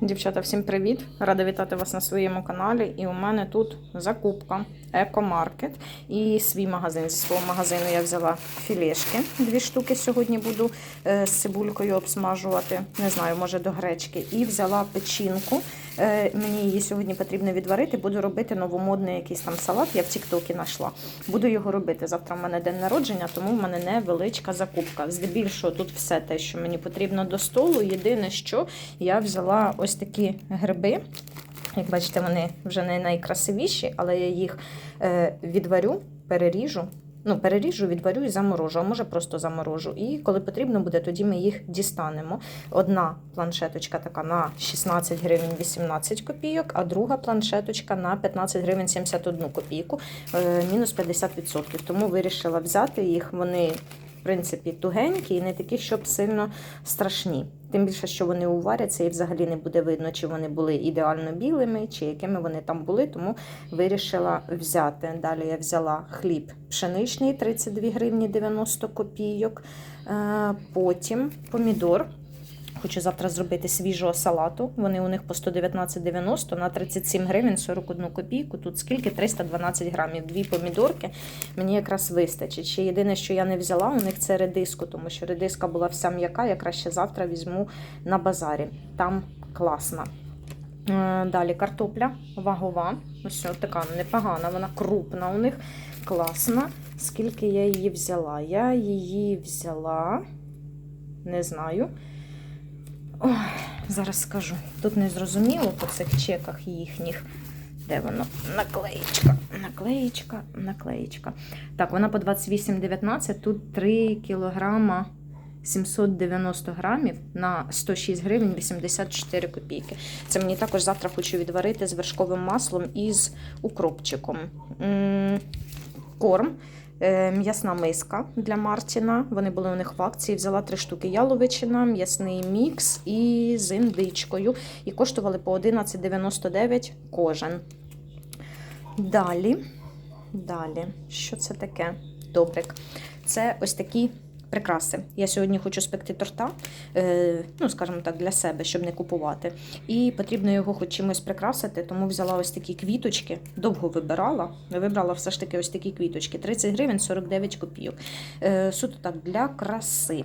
Дівчата, всім привіт! Рада вітати вас на своєму каналі. І у мене тут закупка Екомаркет і свій магазин. Зі свого магазину я взяла філешки. Дві штуки сьогодні буду е, з цибулькою обсмажувати. Не знаю, може до гречки. І взяла печінку. Е, Мені її сьогодні потрібно відварити. Буду робити новомодний якийсь там салат. Я в Тіктокі знайшла. Буду його робити. Завтра в мене день народження, тому в мене невеличка закупка. Здебільшого тут все те, що мені потрібно до столу. Єдине, що я взяла ось такі гриби. Як бачите, вони вже не найкрасивіші, але я їх е, відварю, переріжу. Ну, переріжу, відварю і заморожу, а може просто заморожу. І коли потрібно буде, тоді ми їх дістанемо. Одна планшеточка така на 16 гривень 18 копійок, а друга планшеточка на 15 гривень 71 копійку, е, мінус 50%. Тому вирішила взяти їх. Вони, принципі, тугенькі і не такі, щоб сильно страшні. Тим більше, що вони уваряться і взагалі не буде видно, чи вони були ідеально білими, чи якими вони там були, тому вирішила взяти. Далі я взяла хліб пшеничний 32 гривні 90 копійок. Е, Потім помідор. Хочу завтра зробити свіжого салату. Вони у них по 119,90 на 37 гривень 41 копійку. Тут скільки? 312 грамів. Дві помідорки мені якраз вистачить. Ще єдине, що я не взяла, у них це редиску, тому що редиска була вся м'яка. Я краще завтра візьму на базарі. Там класна. Е, Далі картопля вагова. Ось така непогана, вона крупна у них, класна. Скільки я її взяла? Я її взяла, не знаю. Ой, зараз скажу. Тут не зрозуміло по цих чеках їхніх. Де воно? Наклеєчка, наклеєчка, наклеєчка. Так, вона по 28,19. Тут 3 кілограма 790 грамів на 106 гривень 84 копійки. Це мені також завтра хочу відварити з вершковим маслом і з укропчиком. Корм. Е, М'ясна миска для Мартіна. Вони були у них в акції. Взяла три штуки яловичина, м'ясний мікс і з індичкою. І коштували по 11,99 кожен. Далі, далі, що це таке? Добрик. Це ось такі прикраси. Я сьогодні хочу спекти торта, е, ну, скажімо так, для себе, щоб не купувати. І потрібно його хоч чимось прикрасити, тому взяла ось такі квіточки, довго вибирала. Вибрала все ж таки ось такі квіточки. 30 гривень 49 копійок. Е, Суто так, для краси.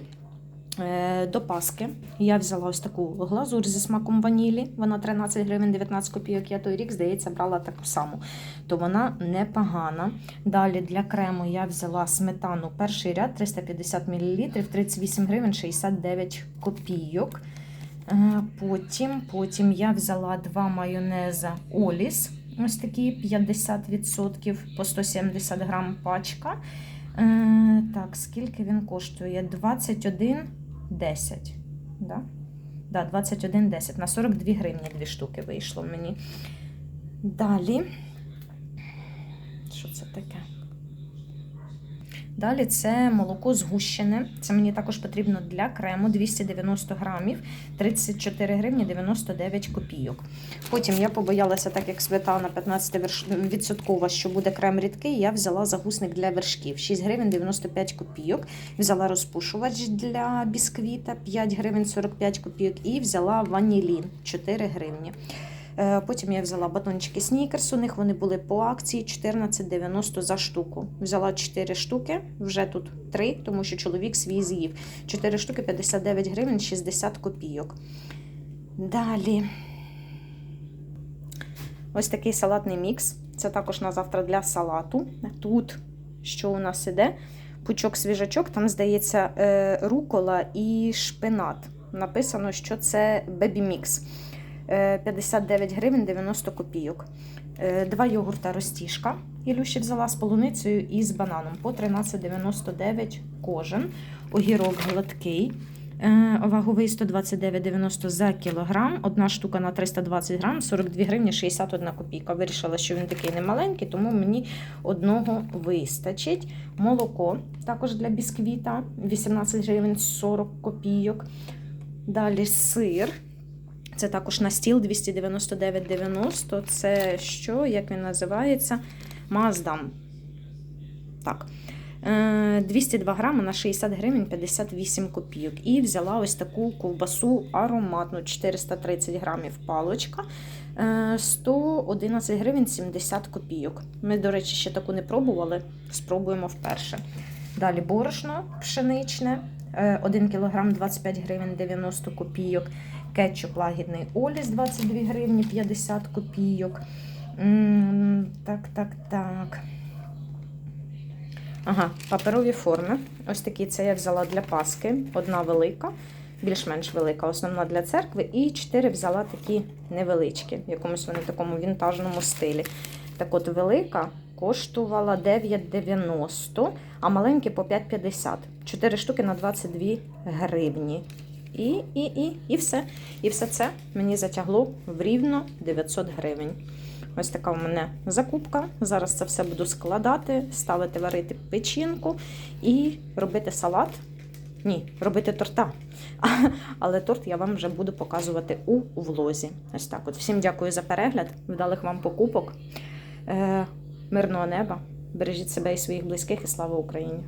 Е, До паски я взяла ось таку глазурь зі смаком ванілі. Вона 13 гривень 19 копійок. Я той рік, здається, брала таку саму. То вона непогана. Далі для крему я взяла сметану перший ряд 350 мл, 38 гривень 69 копійок. Е, Потім, потім я взяла два майонеза Оліс. Ось такі 50% по 170 грам пачка. Е, так, скільки він коштує? 21,10. Да? Да, 21,10. На 42 гривні дві штуки вийшло мені. Далі. Що це таке? Далі це молоко згущене. Це мені також потрібно для крему 290 грамів, 34 гривні 99 копійок. Потім я побоялася, так як сметана 15%, що буде крем рідкий, я взяла загусник для вершків 6 гривень 95 копійок. Взяла розпушувач для бісквіта 5 гривень 45 копійок і взяла ванілін 4 гривні. Е, Потім я взяла батончики снікерс. У них вони були по акції 14,90 за штуку. Взяла 4 штуки, вже тут 3, тому що чоловік свій з'їв. 4 штуки 59 гривень 60 копійок. Далі. Ось такий салатний мікс. Це також на завтра для салату. Тут що у нас іде? Пучок свіжачок, там, здається, е, рукола і шпинат. Написано, що це бебі-мікс. Е, 59 гривень 90 копійок. Е, Два йогурта розтіжка. Ілюші взяла з полуницею і з бананом по 13,99 кожен. Огірок гладкий. е, Ваговий 129,90 за кілограм. Одна штука на 320 грам, 42 гривні 61 копійка. Вирішила, що він такий немаленький, тому мені одного вистачить. Молоко також для бісквіта 18 гривень 40 копійок. Далі сир. Це також на стіл 299,90. Це що, як він називається? Маздам. Так. Е, 202 грами на 60 гривень 58 копійок. І взяла ось таку ковбасу ароматну 430 грамів палочка. е, 111 гривень 70 копійок. Ми, до речі, ще таку не пробували, спробуємо вперше. Далі борошно пшеничне, 1 кг 25 гривень 90 копійок. Кетчуп лагідний Оліс 22 гривні 50 копійок. Так, так, так. Ага, паперові форми. Ось такі це я взяла для Паски. Одна велика, більш-менш велика, основна для церкви. І чотири взяла такі невеличкі, в якомусь вони такому вінтажному стилі. Так от велика коштувала 9,90, а маленькі по 5,50. Чотири штуки на 22 гривні. І, і, і, і все. І все це мені затягло в рівно 900 гривень. Ось така у мене закупка. Зараз це все буду складати, ставити варити печінку і робити салат. Ні, робити торта. Але торт я вам вже буду показувати у влозі. Ось так. От всім дякую за перегляд, вдалих вам покупок. Мирного неба. Бережіть себе і своїх близьких, і слава Україні!